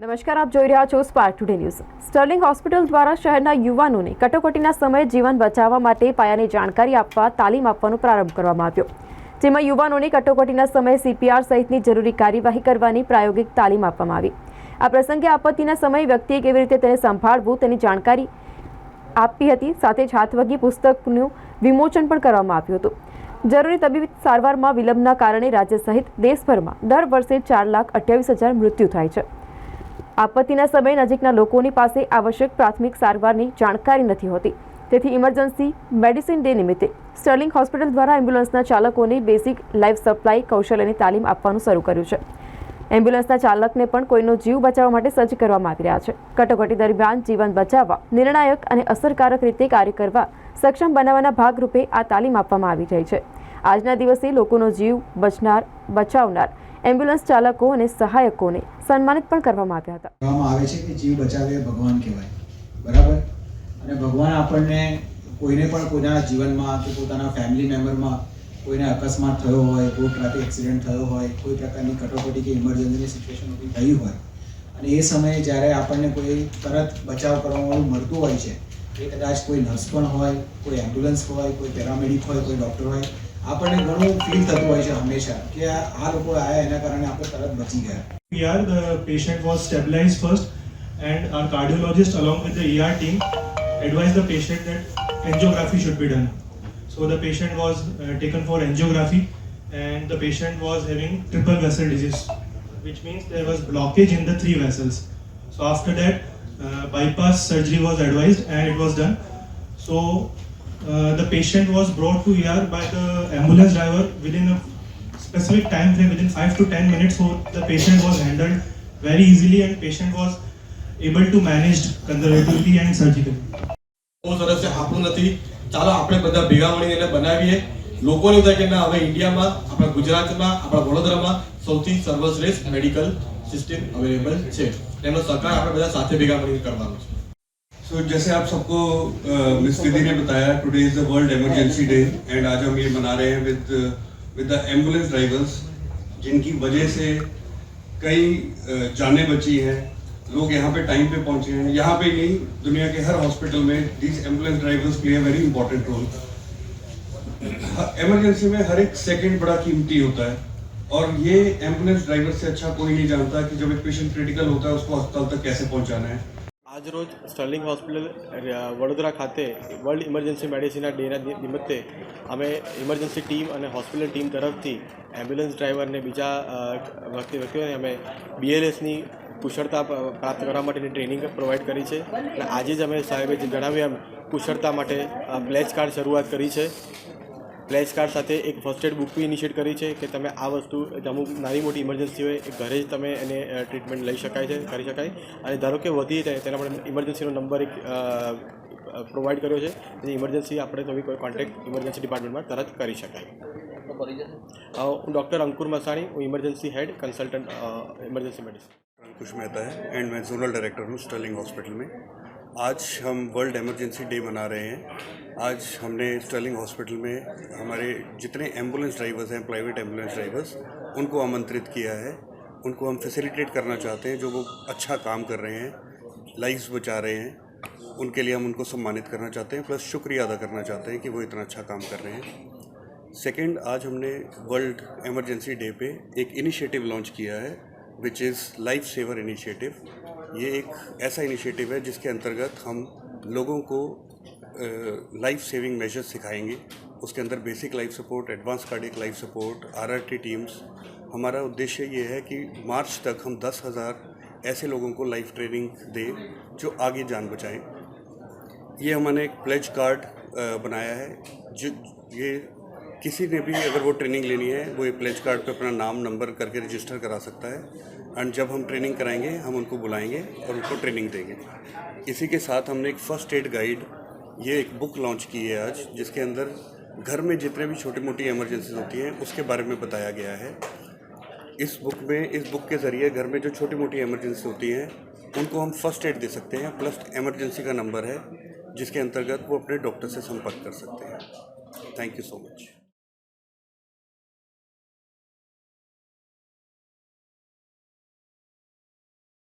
નમસ્કાર આપ જોઈ રહ્યા છો Spark Today news Sterling hospital દ્વારા શહેરના યુવાનોને કટોકટીના સમયે જીવન બચાવવા માટે પાયાની જાણકારી આપવા તાલીમ આપવાનો પ્રારંભ કરવામાં આવ્યો જેમાં યુવાનોને કટોકટીના સમયે સીપીઆર સહિતની જરૂરી કાર્યવાહી કરવાની પ્રાયોગિક તાલીમ આપવામાં આવી આ પ્રસંગે આપત્તિના સમયે વ્યક્તિએ કેવી રીતે તેને સંભાળવું તેની જાણકારી આપી હતી સાથે જ હાથવગી પુસ્તકનું વિમોચન પણ કરવામાં આવ્યું હતું જરૂરી તબીબી સારવારમાં વિલંબના કારણે રાજ્ય સહિત દેશભરમાં દર વર્ષે ચાર લાખ અઠ્યાવીસ હજાર મૃત્યુ થાય છે આપત્તિના સમયે નજીકના લોકોની પાસે આવશ્યક પ્રાથમિક સારવારની જાણકારી નથી હોતી તેથી ઇમરજન્સી મેડિસિન ડે નિમિત્તે સ્ટર્લિંગ હોસ્પિટલ દ્વારા એમ્બ્યુલન્સના ચાલકોને બેઝિક લાઈફ સપ્લાય કૌશલ્યની તાલીમ આપવાનું શરૂ કર્યું છે એમ્બ્યુલન્સના ચાલકને પણ કોઈનો જીવ બચાવવા માટે સજ્જ કરવામાં આવી રહ્યા છે કટોકટી દરમિયાન જીવન બચાવવા નિર્ણાયક અને અસરકારક રીતે કાર્ય કરવા સક્ષમ બનાવવાના ભાગરૂપે આ તાલીમ આપવામાં આવી રહી છે આજના દિવસે લોકોનો જીવ બચનાર બચાવનાર એમ્બ્યુલન્સ ચાલકો અને સહાયકોને સન્માનિત પણ કરવામાં આવ્યા હતા કહેવામાં આવે છે કે જીવ બચાવે ભગવાન કહેવાય બરાબર અને ભગવાન આપણને કોઈને પણ કોઈના જીવનમાં કે પોતાના ફેમિલી મેમ્બરમાં કોઈને અકસ્માત થયો હોય કોઈ ટ્રાફિક એક્સિડન્ટ થયો હોય કોઈ પ્રકારની કટોકટી કે ઇમરજન્સીની સિચ્યુએશન ઊભી થઈ હોય અને એ સમયે જ્યારે આપણને કોઈ તરત બચાવ કરવાવાળું મળતું હોય છે એ કદાચ કોઈ નર્સ પણ હોય કોઈ એમ્બ્યુલન્સ હોય કોઈ પેરામેડિક હોય કોઈ ડૉક્ટર હોય આપણને ઘણું ફીલ થતું હોય છે હંમેશા કે આ લોકો આવ્યા એના કારણે આપણે તરત બચી ગયા યાર the patient was stabilise first and our cardiologist along with the ER team advise the patient that angiography should be done so the patient was taken for angiography and the patient was having triple vessel disease which means there was blockage in the three vessels. So after that, uh, bypass surgery was advised and it was done. So Uh, the patient was brought to ER by the ambulance driver within a specific time frame, within 5 to 10 minutes. So the patient was handled very easily and patient was able to manage conservatively and surgically. બહુ સરસ આપણું નથી ચાલો આપણે બધા ભેગા મળીને એને બનાવીએ લોકોને એવું થાય કે ના હવે ઇન્ડિયામાં આપણા ગુજરાતમાં આપણા વડોદરામાં સૌથી સર્વશ્રેષ્ઠ મેડિકલ સિસ્ટમ અવેલેબલ છે એનો સહકાર આપણે બધા સાથે ભેગા મળીને કરવાનો છે तो जैसे आप सबको मिस uh, विधि ने बताया today is the world emergency day and आज हम ये मना रहे हैं with with the ambulance drivers जिनकी वजह से कई जाने जानें बची हैं लोग यहाँ पे टाइम पे पहुँचे हैं यहाँ पे नहीं दुनिया के हर हॉस्पिटल में these ambulance drivers play a very important role emergency में हर एक सेकेंड बड़ा कीमती होता है और ये एम्बुलेंस ड्राइवर से अच्छा कोई नहीं जानता कि जब एक पेशेंट क्रिटिकल होता है उसको अस्पताल तक कैसे पहुंचाना है આજરોજ સ્ટર્લિંગ હોસ્પિટલ વડોદરા ખાતે વર્લ્ડ ઇમરજન્સી મેડિસિનના ડેના નિમિત્તે અમે ઇમરજન્સી ટીમ અને હોસ્પિટલ ટીમ તરફથી એમ્બ્યુલન્સ ડ્રાઈવરને બીજા વ્યક્તિ વ્યક્તિઓને અમે બીએલએસની કુશળતા પ્રાપ્ત કરવા માટેની ટ્રેનિંગ પ્રોવાઈડ કરી છે અને આજે જ અમે સાહેબે જે જણાવ્યું એમ કુશળતા માટે બ્લેચ કાર્ડ શરૂઆત કરી છે ફ્લેશ કાર્ડ સાથે એક first aid book be initiate કરી છે કે તમે આ વસ્તુ અમુક નાની મોટી ઇમરજન્સી હોય એ ઘરે જ તમે એને ટ્રીટમેન્ટ લઈ શકાય છે કરી શકાય અને ધારો કે વધી જાય તેના માટે ઇમરજન્સીનો નંબર એક પ્રોવાઈડ કર્યો છે અને ઇમરજન્સી આપણે તમે કોઈ કોન્ટેક્ટ ઇમરજન્સી ડિપાર્ટમેન્ટમાં તરત કરી શકાય હું ડૉક્ટર અંકુર મસાણી હું emergency head consultant emergency medicine Ankush Mehta है एंड मैं जोनल डायरेक्टर हूँ स्टर्लिंग हॉस्पिटल में आज हम वर्ल्ड इमरजेंसी डे मना रहे आज हमने स्टर्लिंग हॉस्पिटल में हमारे जितने एम्बुलेंस ड्राइवर्स हैं प्राइवेट एम्बुलेंस ड्राइवर्स उनको आमंत्रित किया है उनको हम फैसिलिटेट करना चाहते हैं जो वो अच्छा काम कर रहे हैं लाइफ्स बचा रहे हैं उनके लिए हम उनको सम्मानित करना चाहते हैं प्लस शुक्रिया अदा करना चाहते हैं कि वो इतना अच्छा काम कर रहे हैं सेकेंड आज हमने वर्ल्ड एमरजेंसी डे पे एक इनिशिएटिव लॉन्च किया है which is life saver initiative ये एक ऐसा इनिशिएटिव है जिसके अंतर्गत हम लोगों को लाइफ सेविंग मेजर्स सिखाएंगे उसके अंदर basic life support advance cardiac life support RRT teams हमारा उद्देश्य ये है कि मार्च तक हम दस हज़ार ऐसे लोगों को लाइफ ट्रेनिंग दें जो आगे जान बचाएं ये हमने एक प्लेज कार्ड बनाया है जो ये किसी ने भी अगर वो ट्रेनिंग लेनी है वो ये प्लेज कार्ड पे अपना नाम नंबर करके रजिस्टर करा सकता है एंड जब हम ट्रेनिंग कराएंगे हम उनको बुलाएंगे और उनको ट्रेनिंग देंगे इसी के साथ हमने एक फ़र्स्ट एड गाइड ये एक बुक लॉन्च की है आज जिसके अंदर घर में जितने भी छोटी मोटी एमरजेंसीज होती हैं उसके बारे में बताया गया है इस बुक में इस बुक के ज़रिए घर में जो छोटी मोटी एमरजेंसी होती हैं उनको हम फर्स्ट एड दे सकते हैं प्लस एमरजेंसी का नंबर है जिसके अंतर्गत वो अपने डॉक्टर से संपर्क कर सकते हैं थैंक यू सो मच